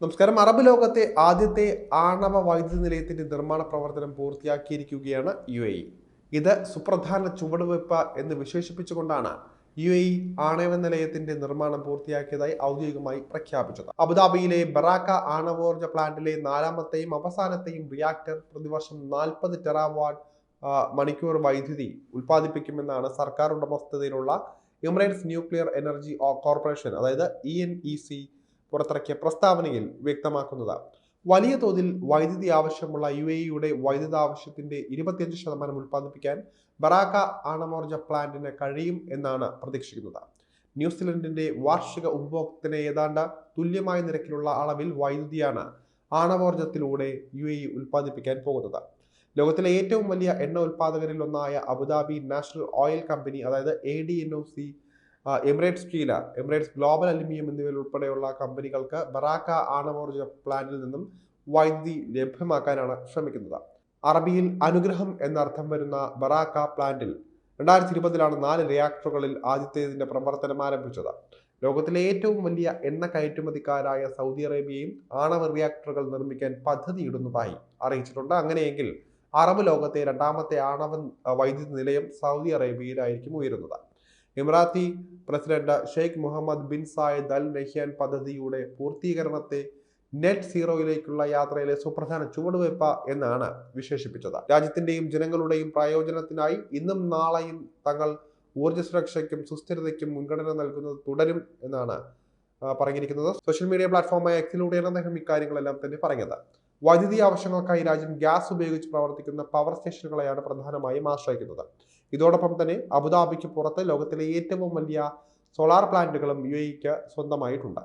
നമസ്കാരം. അറബ് ലോകത്തെ ആദ്യത്തെ ആണവ വൈദ്യുതി നിലയത്തിന്റെ നിർമ്മാണ പ്രവർത്തനം പൂർത്തിയാക്കിയിരിക്കുകയാണ് യു എ ഇത് സുപ്രധാന ചുവടുവയ്പ് എന്ന് വിശേഷിപ്പിച്ചുകൊണ്ടാണ് യു എ ആണവ നിലയത്തിന്റെ നിർമ്മാണം പൂർത്തിയാക്കിയതായി ഔദ്യോഗികമായി പ്രഖ്യാപിച്ചത്. അബുദാബിയിലെ ബറാക്ക ആണവോർജ പ്ലാന്റിലെ നാലാമത്തെയും അവസാനത്തെയും റിയാക്ടർ പ്രതിവർഷം നാൽപ്പത് ടെറാവാട്ട് മണിക്കൂർ വൈദ്യുതി ഉൽപ്പാദിപ്പിക്കുമെന്നാണ് സർക്കാർ ഉടമസ്ഥതയിലുള്ള എമിറേറ്റ്സ് ന്യൂക്ലിയർ എനർജി കോർപ്പറേഷൻ അതായത് ഇ എൻ ഇ സി പുറത്തിറക്കിയ പ്രസ്താവനയിൽ വ്യക്തമാക്കുന്നത്. വലിയ തോതിൽ വൈദ്യുതി ആവശ്യമുള്ള യു എ ഇയുടെ വൈദ്യുത ആവശ്യത്തിന്റെ ഇരുപത്തിയഞ്ച് ശതമാനം ഉൽപ്പാദിപ്പിക്കാൻ ബറാക്ക ആണവോർജ പ്ലാന്റിന് കഴിയും എന്നാണ് പ്രതീക്ഷിക്കുന്നത്. ന്യൂസിലൻഡിന്റെ വാർഷിക ഉപഭോഗത്തിന് ഏതാണ്ട് തുല്യമായ നിരക്കിലുള്ള അളവിൽ വൈദ്യുതിയാണ് ആണവോർജത്തിലൂടെ യു എ ഉൽപ്പാദിപ്പിക്കാൻ പോകുന്നത്. ലോകത്തിലെ ഏറ്റവും വലിയ എണ്ണ ഉൽപ്പാദകരിൽ ഒന്നായ Abu Dhabi national oil company അതായത് A D N O C Emirates steel Emirates global aluminium എന്നിവയിൽ ഉൾപ്പെടെയുള്ള കമ്പനികൾക്ക് ബറാക്ക ആണവോർജ പ്ലാന്റിൽ നിന്നും വൈദ്യുതി ലഭ്യമാക്കാനാണ് ശ്രമിക്കുന്നത്. അറബിയിൽ അനുഗ്രഹം എന്നർത്ഥം വരുന്ന ബറാക്ക പ്ലാന്റിൽ രണ്ടായിരത്തി ഇരുപതിലാണ് നാല് റിയാക്ടറുകളിൽ ആദ്യത്തേതിന്റെ പ്രവർത്തനം ആരംഭിച്ചത്. ലോകത്തിലെ ഏറ്റവും വലിയ എണ്ണ കയറ്റുമതിക്കാരായ സൗദി അറേബ്യയും ആണവ റിയാക്ടറുകൾ നിർമ്മിക്കാൻ പദ്ധതിയിടുന്നതായി അറിയിച്ചിട്ടുണ്ട്. അങ്ങനെയെങ്കിൽ അറബ് ലോകത്തെ രണ്ടാമത്തെ ആണവ വൈദ്യുതി നിലയം സൗദി അറേബ്യയിലായിരിക്കും ഉയരുന്നത്. Emirati president Sheikh Mohammed bin Zayed Al Nahyan പദ്ധതിയുടെ പൂർത്തീകരണത്തെ നെറ്റ് സീറോയിലേക്കുള്ള യാത്രയിലെ സുപ്രധാന ചുവടുവയ്പ എന്നാണ് വിശേഷിപ്പിച്ചത്. രാജ്യത്തിന്റെയും ജനങ്ങളുടെയും പ്രയോജനത്തിനായി ഇന്നും നാളെയും തങ്ങൾ ഊർജ സുരക്ഷയ്ക്കും സുസ്ഥിരതയ്ക്കും മുൻഗണന നൽകുന്നത് തുടരും എന്നാണ് പറഞ്ഞിരിക്കുന്നത്. സോഷ്യൽ മീഡിയ പ്ലാറ്റ്ഫോമായ എക്സിലൂടെയാണ് അദ്ദേഹം ഇക്കാര്യങ്ങളെല്ലാം തന്നെ പറഞ്ഞത്. വൈദ്യുതി ആവശ്യങ്ങൾക്കായി രാജ്യം ഗ്യാസ് ഉപയോഗിച്ച് പ്രവർത്തിക്കുന്ന പവർ സ്റ്റേഷനുകളെയാണ് പ്രധാനമായും ആശ്രയിക്കുന്നത്. ഇതോടൊപ്പം തന്നെ അബുദാബിക്ക് പുറത്ത് ലോകത്തിലെ ഏറ്റവും വലിയ സോളാർ പ്ലാന്റുകളും യു എക്ക് സ്വന്തമായിട്ടുണ്ട്.